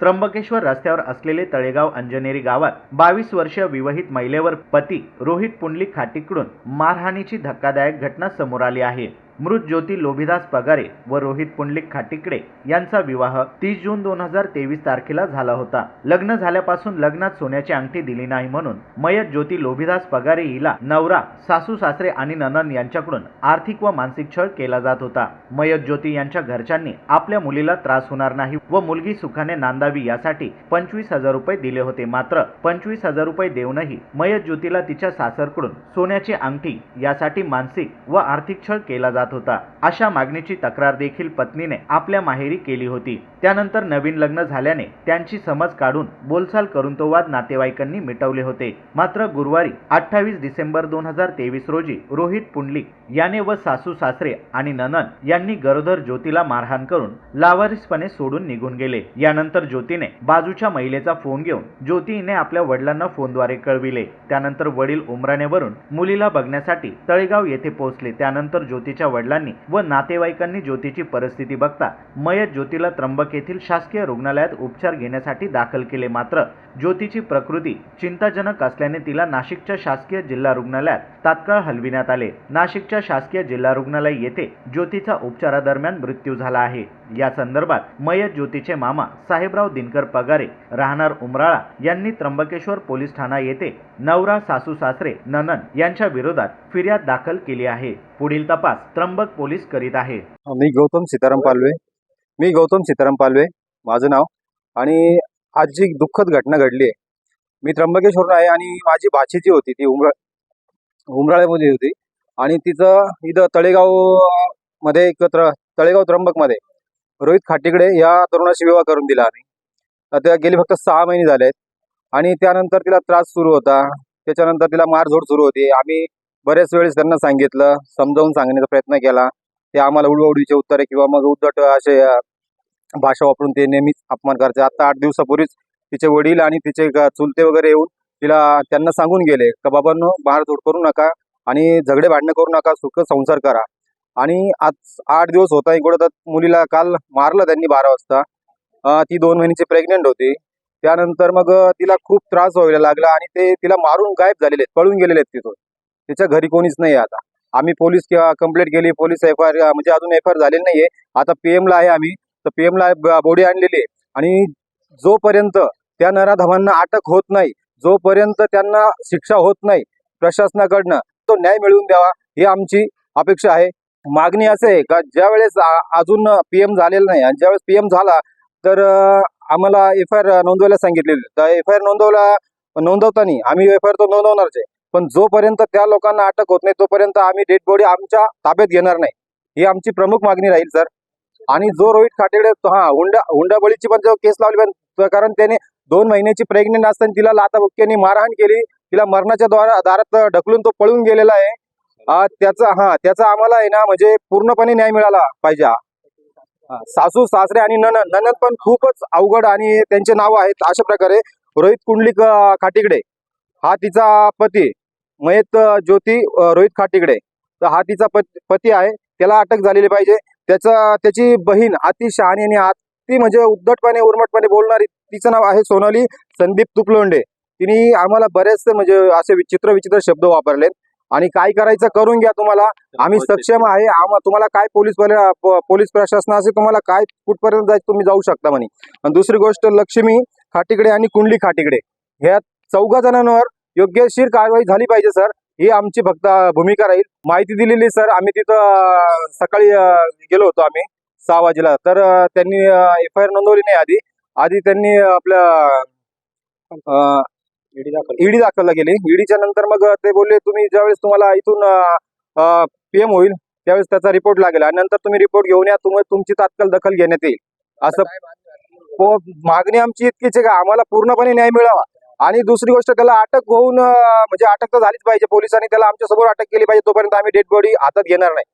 त्र्यंबकेश्वर रस्त्यावर असलेले तळेगाव अंजनेरी गावात बावीस वर्षीय विवाहित महिलेवर पती रोहित पुंडलिक खाटीकडून मारहाणीची धक्कादायक घटना समोर आली आहे. मृत ज्योती लोभिदास पगारे व रोहित पुंडलिक खाटिकडे यांचा विवाह तीस जून दोन हजार तेवीस तारखेला झाला होता. लग्न झाल्यापासून लग्नात सोन्याची अंगठी दिली नाही म्हणून मयत ज्योती लोभिदास पगारे हिला नवरा सासू सासरे आणि ननन यांच्याकडून आर्थिक व मानसिक छळ केला जात होता. मयत ज्योती यांच्या घरच्यांनी आपल्या मुलीला त्रास होणार नाही व मुलगी सुखाने नांदावी यासाठी पंचवीस हजार रुपये दिले होते. मात्र पंचवीस हजार रुपये देऊनही मयत ज्योतीला तिच्या सासरकडून सोन्याची अंगठी यासाठी मानसिक व आर्थिक छळ केला जात होता. अशा मागणीची तक्रार देखील पत्नीने आपल्या माहेरी केली होती. त्यानंतर नवीन लग्न झाल्याने त्यांची समज काढून बोलचाल करून तो वाद नातेवाईकांनी मिटवले होते. मात्र गुरुवारी अठ्ठावीस डिसेंबर दोन हजार तेवीस रोजी रोहित पुंडलिक याने व सासू सासरे आणि ननन यांनी गरोदर ज्योतीला मारहाण करून लावारिसपणे सोडून निघून गेले. यानंतर ज्योतीने बाजूच्या महिलेचा फोन घेऊन ज्योतीने आपल्या वडिलांना फोनद्वारे कळविले. त्यानंतर वडील उमराणेवरून मुलीला बघण्यासाठी तळेगाव येथे पोहोचले. त्यानंतर ज्योतीच्या वडिलांनी व नातेवाईकांनी ज्योतीची परिस्थिती बघता मयत ज्योतीला त्र्यंबक येथील शासकीय रुग्णालयात उपचार घेण्यासाठी दाखल केले मात्र ज्योतीची प्रकृती चिंताजनक असल्याने तिला नाशिकच्या शासकीय जिल्हा रुग्णालयात तात्काळ हलविण्यात आले. नाशिकच्या शासकीय जिल्हा रुग्णालय येथे ज्योतीचा उपचारादरम्यान मृत्यू झाला आहे. या संदर्भात मयत ज्योतीचे मामा साहेबराव दिनकर पगारे राहणार उमराळा यांनी त्र्यंबकेश्वर पोलीस ठाणा येथे नवरा सासू सासरे ननन यांच्या विरोधात फिर्याद दाखल केली आहे. पुढील तपास त्र्यंबक पोलीस करीत आहे. मी गौतम सीताराम पालवे. मी गौतम सीताराम पालवे. माझं नाव. आणि आज जी दुःखद घटना घडली आहे मी त्र्यंबकेश्वरून आहे आणि माझी भाची जी होती ती उमरा उमराळ्यामध्ये होती. आणि तिचं इथं तळेगावमध्ये एकत्र तळेगाव त्र्यंबकमध्ये रोहित खाटीकडे या तरुणाशी विवाह करून दिला आम्ही. त्या गेली फक्त सहा महिने झाले आहेत आणि त्यानंतर तिला त्रास सुरू होता. त्याच्यानंतर तिला मारझोड सुरू होती. आम्ही बऱ्याच वेळेस त्यांना सांगितलं समजावून सांगण्याचा प्रयत्न केला. ते आम्हाला उडवडीचे उत्तरे किंवा मग उद्धट असे भाषा वापरून ते नेहमीच अपमान करायचे. आता आठ दिवसापूर्वीच तिचे वडील आणि तिचे चुलते वगैरे येऊन तिला त्यांना सांगून गेले का बाबांनो मारझोड करू नका आणि झगडे भांडणं करू नका सुख संसार करा. आणि आज आठ दिवस होता इकडं तर मुलीला काल मारलं त्यांनी बारा वाजता. ती दोन महिन्याची प्रेग्नेंट होती. त्यानंतर मग तिला खूप त्रास व्हायला लागला आणि ते तिला मारून गायब झालेले आहेत पळून गेलेले आहेत तिथून. तिच्या घरी कोणीच नाही आता. आम्ही पोलीस किंवा कंप्लेंट केली पोलीस एफ आय आर म्हणजे अजून एफ आय आर झालेली नाहीये. आता PM ला आहे आम्ही. तर PM ला बॉडी आणलेली आहे. आणि जोपर्यंत त्या नराधमांना अटक होत नाही जोपर्यंत त्यांना शिक्षा होत नाही प्रशासनाकडनं तो न्याय मिळवून द्यावा ही आमची अपेक्षा आहे. मागणी असं आहे का ज्या वेळेस अजून पीएम झालेलं नाही आणि ज्यावेळेस पीएम झाला तर आम्हाला एफ आय आर नोंदवायला सांगितलेली. तर एफ आय आर नोंदवला नोंदवताना आम्ही एफ आय आर तर नोंदवणारच आहे. पण जोपर्यंत त्या लोकांना अटक होत नाही तोपर्यंत आम्ही डेड बॉडी आमच्या ताब्यात घेणार नाही. ही आमची प्रमुख मागणी राहील सर आणि जो रोहित खाटेकडे हा हुंडा हुंडाबळीची पण जो केस लावली पण कारण त्याने दोन महिन्याची प्रेग्नेंट असताना तिला लाताबुक्क्यांनी मारहाण केली. तिला मरणाच्या द्वारा दारात ढकलून तो पळून गेलेला आहे. त्याचा हा त्याचा आम्हाला आहे ना म्हणजे पूर्णपणे न्याय मिळाला पाहिजे. सासू सासरे आणि ननद ननद पण खूपच अवघड आणि त्यांचे नाव आहेत अशा प्रकारे रोहित कुंडलिक खाटिकडे. हा तिचा पती. मयत ज्योती रोहित खाटीकडे. तर हा तिचा पत- आहे. त्याला अटक झालेली पाहिजे. त्याचा त्याची बहीण अति शहाणी आणि अति म्हणजे उद्धटपणे उर्मटपणे बोलणारी तिचं नाव आहे सोनाली संदीप तुपलोंडे. तिने आम्हाला बरेचसे म्हणजे असे विचित्र विचित्र शब्द वापरलेत. आणि काय करायचं करून घ्या तुम्हाला. आम्ही सक्षम आहे. आम्हा तुम्हाला काय पोलीस पोलीस प्रशासन असे तुम्हाला काय कुठपर्यंत जायचं तुम्ही जाऊ शकता म्हणे. आणि दुसरी गोष्ट लक्ष्मी खाटीकडे आणि कुंडली खाटीकडे. ह्या चौघा जणांवर योग्यशीर कारवाई झाली पाहिजे सर. ही आमची फक्त भूमिका राहील. माहिती दिलेली सर. आम्ही तिथं सकाळी गेलो होतो आम्ही सहा वाजेला. तर त्यांनी एफ आय आर नोंदवली नाही आधी. आधी त्यांनी आपल्या ईडी दाखलला गेली. ईडीच्या नंतर मग ते बोलले तुम्ही ज्यावेळेस तुम्हाला इथून पीएम होईल त्यावेळेस त्याचा रिपोर्ट लागेल. आणि नंतर तुम्ही रिपोर्ट घेऊन या तुम्ही तुमची तात्काळ दखल घेण्यात येईल. असं पो- मागणी आमची इतकीच आहे का? आम्हाला पूर्णपणे न्याय मिळावा. आणि दुसरी गोष्ट त्याला अटक होऊन म्हणजे अटक तर झालीच पाहिजे पोलिसांनी त्याला आमच्यासमोर अटक केली पाहिजे तोपर्यंत आम्ही डेड बॉडी हातात घेणार नाही.